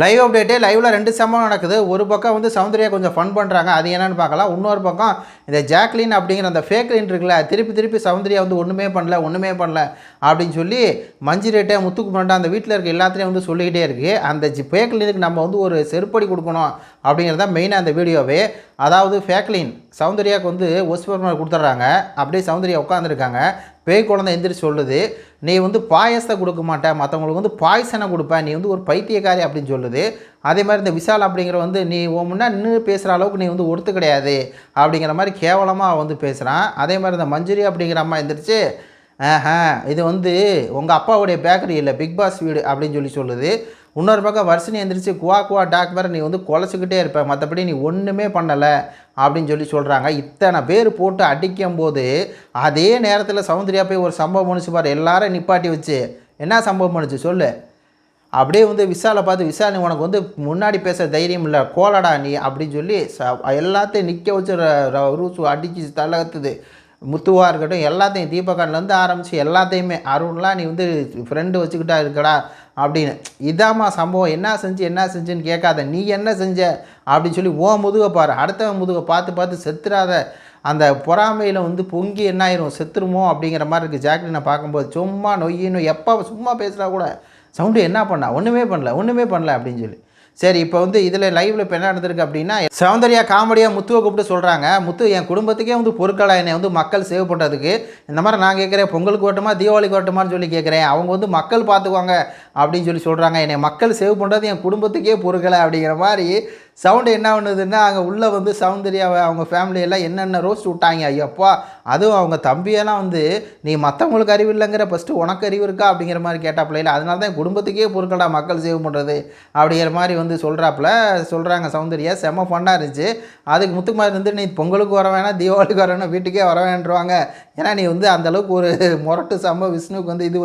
Live அப்டேட்டே லைவில் ரெண்டு சம்பவம் நடக்குது. ஒரு பக்கம் வந்து சௌந்தர்யா கொஞ்சம் ஃபன் பண்ணுறாங்க அது என்னன்னு பார்க்கலாம். இன்னொரு பக்கம் இந்த ஜாக்லின் அப்படிங்கிற அந்த ஃபேக்லின் இருக்குல்ல திருப்பி திருப்பி சௌந்தர்யா வந்து ஒன்றுமே பண்ணல ஒன்றுமே பண்ணல அப்படின்னு சொல்லி மஞ்சு ரேட்டை முத்துக்கு பண்ணா அந்த வீட்டில் இருக்க எல்லாத்துலேயும் வந்து சொல்லிக்கிட்டே இருக்குது அந்த ஜி ஃபேக்லினுக்கு நம்ம வந்து ஒரு செருப்படி கொடுக்கணும் அப்படிங்கிறது தான் மெயினாக அந்த வீடியோவே அதாவது ஃபேக்லின் சௌந்தர்யாவுக்கு வந்து ஒஸ்பர்மர் கொடுத்துட்றாங்க. அப்படியே சௌந்தர்யா உட்காந்துருக்காங்க பேய் குழந்தை எந்திரிச்சு சொல்லுது நீ வந்து பாயசத்தை கொடுக்க மாட்டேன் மற்றவங்களுக்கு வந்து பாய்சனை கொடுப்பேன் நீ வந்து ஒரு பைத்தியக்காரி அப்படின்னு சொல்லுது. அதே மாதிரி இந்த விஷால் அப்படிங்கிற வந்து நீ ஓ முன்னா நின்று பேசுகிற அளவுக்கு நீ வந்து ஒருத்து கிடையாது. அப்படிங்கிற மாதிரி கேவலமாக வந்து பேசுகிறான் அதே மாதிரி இந்த மஞ்சுரி அப்படிங்கிற அம்மா எந்திரிச்சு ஆஹா இது வந்து உங்கள் அப்பாவுடைய பேக்கரி இல்லை பிக் பாஸ் வீடு அப்படின்னு சொல்லி சொல்லுது. இன்னொரு பக்கம் வருஷனி எந்திரிச்சு குவா குவா டாக் வேறு நீ வந்து குலைச்சிக்கிட்டே இருப்ப மற்றபடி நீ ஒன்றுமே பண்ணலை அப்படின்னு சொல்லி சொல்கிறாங்க இத்தனை பேர் போட்டு அடிக்கும் போது அதே நேரத்தில் சௌந்தர்யா போய் ஒரு சம்பவம் பண்ணிச்சு பாரு எல்லாரும் நிப்பாட்டி வச்சு. என்ன சம்பவம் பண்ணுச்சு சொல்லு. அப்படியே வந்து விசாலை பார்த்து விஷால் நீ உனக்கு வந்து முன்னாடி பேச தைரியம் இல்லை கோலடா நீ அப்படின்னு சொல்லி ச எல்லாத்தையும் நிற்க வச்சு ர- ர- ரூசு அடிச்சு தலகத்துது. முத்துவாக இருக்கட்டும் எல்லாத்தையும் தீபகான்லேருந்து ஆரம்பித்து எல்லாத்தையுமே அருண்லாம் நீ வந்து ஃப்ரெண்டு வச்சுக்கிட்டா இருக்கடா அப்படின்னு. இதாம்மா சம்பவம். என்ன செஞ்சு என்ன செஞ்சுன்னு கேட்காத. நீ என்ன செஞ்ச அப்படின்னு சொல்லி ஓ முதுகை பாரு. அடுத்தவன் முதுகை பார்த்து பார்த்து செத்துறாத. அந்த பொறாமையில் வந்து பொங்கி என்ன ஆயிரும்? செத்துருமோ அப்படிங்கிற மாதிரி இருக்குது ஜாக்லினை பார்க்கும்போது. சும்மா நொய்யின்னு எப்போ சும்மா பேசுகிறா கூட சவுண்டு என்ன பண்ணா? ஒன்றுமே பண்ணல ஒன்றுமே பண்ணல அப்படின்னு சொல்லி. சரி இப்போ வந்து இதில் லைவில் இப்போ என்ன நடந்திருக்கு அப்படின்னா சௌந்தர்யா காமெடியாக முத்துவை கூப்பிட்டு சொல்கிறாங்க முத்து என் குடும்பத்துக்கே வந்து பொருட்களாக என்னை வந்து மக்கள் சேவ் பண்ணுறதுக்கு இந்த மாதிரி நான் கேட்குறேன் பொங்கலுக்கு ஓட்டமா தீபாவளிக்கு வரட்டுமான்னு சொல்லி கேட்குறேன் அவங்க வந்து மக்கள் பார்த்துக்குவாங்க அப்படின்னு சொல்லி சொல்கிறாங்க என்னை மக்கள் சேவ் பண்ணுறது என் குடும்பத்துக்கே பொருட்களை அப்படிங்கிற மாதிரி சவுண்டு என்ன பண்ணுதுன்னா அங்கே உள்ளே வந்து சௌந்தர்யாவை அவங்க ஃபேமிலியெல்லாம் என்னென்ன ரோஸ்ட் விட்டாங்க ஐயப்பா அதுவும் அவங்க தம்பியெல்லாம் வந்து நீ மற்றவங்களுக்கு அறிவு இல்லைங்கிற ஃபஸ்ட்டு உனக்கு அறிவு இருக்கா? அப்படிங்கிற மாதிரி கேட்டாப்புல இல்லை அதனால தான் என் குடும்பத்துக்கே பொருட்களா மக்கள் சேவ் பண்ணுறது அப்படிங்கிற மாதிரி வந்து சொல்கிறாப்புல சொல்கிறாங்க சௌந்தர்யா. செம்ம ஃபண்டாக இருந்துச்சு. அதுக்கு முத்துக்குமார் வந்து நீ பொங்கலுக்கு வர வேணாம் தீபாவளிக்கு வர வேணாம் வீட்டுக்கே வர வேண்டுவாங்க ஏன்னா நீ வந்து அந்தளவுக்கு ஒரு முரட்டு சம்ப விஷ்ணுவுக்கு வந்து இது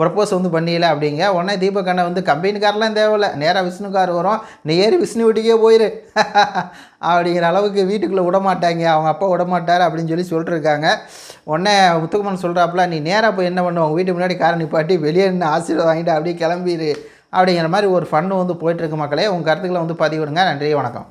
ப்ரப்போஸ் வந்து பண்ணியில அப்படிங்க. உடனே தீபக் வந்து கம்பெனிக்காரெலாம் தேவையில்ல. நேராக விஷ்ணுக்கார் வரும். நீ ஏறி விஷ்ணு வீட்டுக்கே போயிரு. அப்படிங்கிற அளவுக்கு வீட்டுக்குள்ளே விட மாட்டாங்க அவங்க அப்பா விட மாட்டார் அப்படின்னு சொல்லி சொல்லிட்டுருக்காங்க உடனே முத்துக்குமன் சொல்கிறாப்புல நீ நேராக போய் என்ன பண்ணுவோம் வீட்டுக்கு முன்னாடி காரை நிப்பாட்டி வெளியே நின்று ஆசீர்வாதம் வாங்கிட்டு அப்படியே கிளம்பிடு அப்படிங்கிற மாதிரி ஒரு ஃபன்னு வந்து போயிட்டுருக்கு மக்களே. உங்கள் கருத்துக்களை வந்து பதிவிடுங்க. நன்றி வணக்கம்.